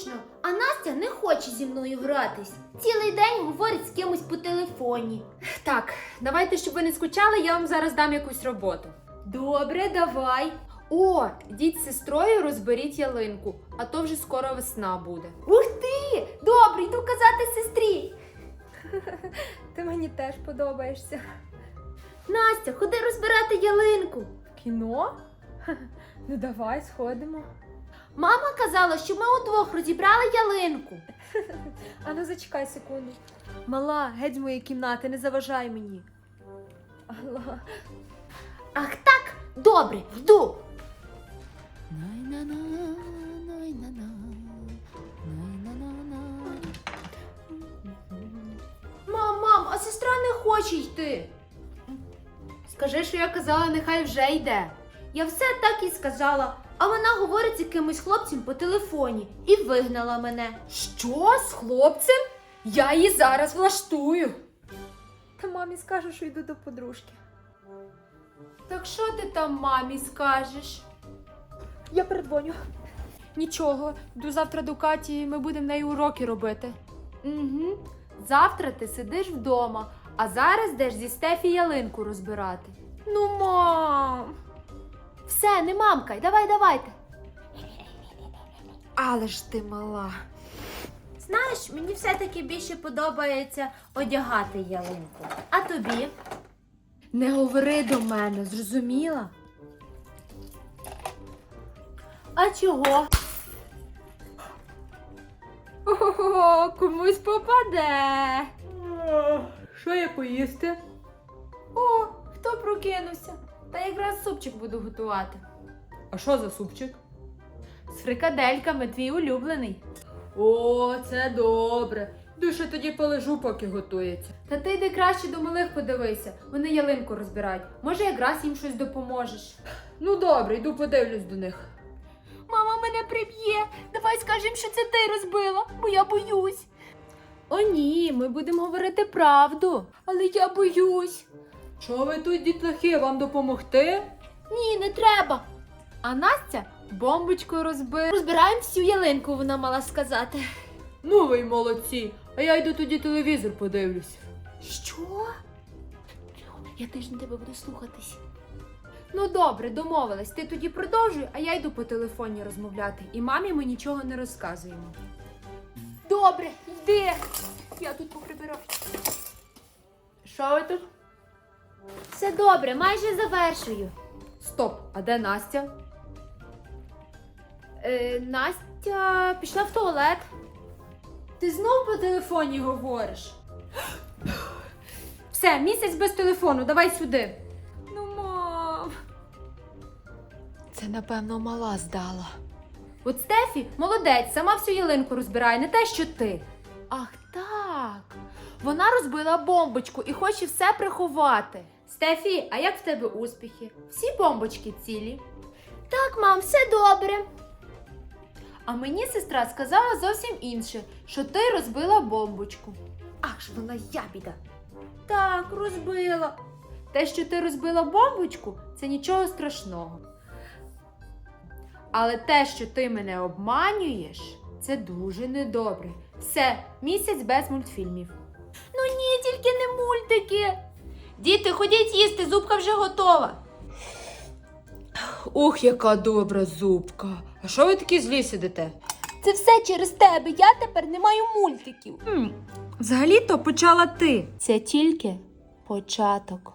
скучно, а Настя не хоче зі мною гратись. Цілий день говорить з кимось по телефоні. Так, давайте, щоб ви не скучали, я вам зараз дам якусь роботу. Добре, давай. О, йдіть з сестрою, розберіть ялинку, а то вже скоро весна буде. Ух ти! Добре, йду казати сестрі. Ти мені теж подобаєшся. Настя, ходи розбирати ялинку. Кіно? Ну давай сходимо. Мама казала, що ми удвох розібрали ялинку. А ну зачекай секунду. Мала, геть з моєї кімнати, не заважай мені. Алла. Ах так, добре, йду. Мам, мам, а сестра не хоче йти. Скажи, що я казала, нехай вже йде. Я все так і сказала, а вона говорить з якимось хлопцем по телефоні і вигнала мене. Що з хлопцем? Я її зараз влаштую. Та мамі скажу, що йду до подружки. Так що ти там мамі скажеш? Я передзвоню. Нічого, йду завтра до Каті, ми будемо в неї уроки робити. Угу. Завтра ти сидиш вдома, а зараз йдеш зі Стефі ялинку розбирати. Ну, мам. Все, не мамкай, давай, давайте. Але ж ти мала. Знаєш, мені все-таки більше подобається одягати ялинку. А тобі? Не говори до мене, зрозуміла? А чого? Ого, комусь попаде. Що я поїсти? О, хто прокинувся? Та якраз супчик буду готувати. А що за супчик? З фрикадельками твій улюблений. О, це добре. Душе тоді полежу, поки готується. Та ти йди краще до малих подивися. Вони ялинку розбирають. Може, якраз їм щось допоможеш. Ну добре, йду подивлюсь до них. Мама мене приб'є. Давай скажемо, що це ти розбила, бо я боюсь. О, ні, ми будемо говорити правду. Але я боюсь. Що ви тут, дітлахи, вам допомогти? Ні, не треба. А Настя бомбочку розбив. Розбираємо всю ялинку, вона мала сказати. Ну ви й молодці. А я йду тоді телевізор подивлюсь. Що? Я тиждень тебе буду слухатись. Ну добре, домовились. Ти тоді продовжуй, а я йду по телефоні розмовляти. І мамі ми нічого не розказуємо. Добре, йди. Я тут поприбираю. Що ви тут? Все добре, майже завершую. Стоп, а де Настя? Е, Настя пішла в туалет. Ти знов по телефоні говориш. Все, місяць без телефону, давай сюди. Ну, мам. Це, напевно, мала здала. От Стефі молодець, сама всю ялинку розбирає, не те, що ти. Ах так. Вона розбила бомбочку і хоче все приховати. Стефі, а як в тебе успіхи? Всі бомбочки цілі? Так, мам, все добре. А мені сестра сказала зовсім інше, що ти розбила бомбочку. Ах ж вона ябіда. Так, розбила. Те, що ти розбила бомбочку, це нічого страшного. Але те, що ти мене обманюєш, це дуже недобре. Все, місяць без мультфільмів. Ну ні, тільки не мультики. Діти, ходіть їсти, зубка вже готова. Ух, яка добра зубка. А що ви такі злі сидите? Це все через тебе. Я тепер не маю мультиків. Взагалі-то почала ти. Це тільки початок.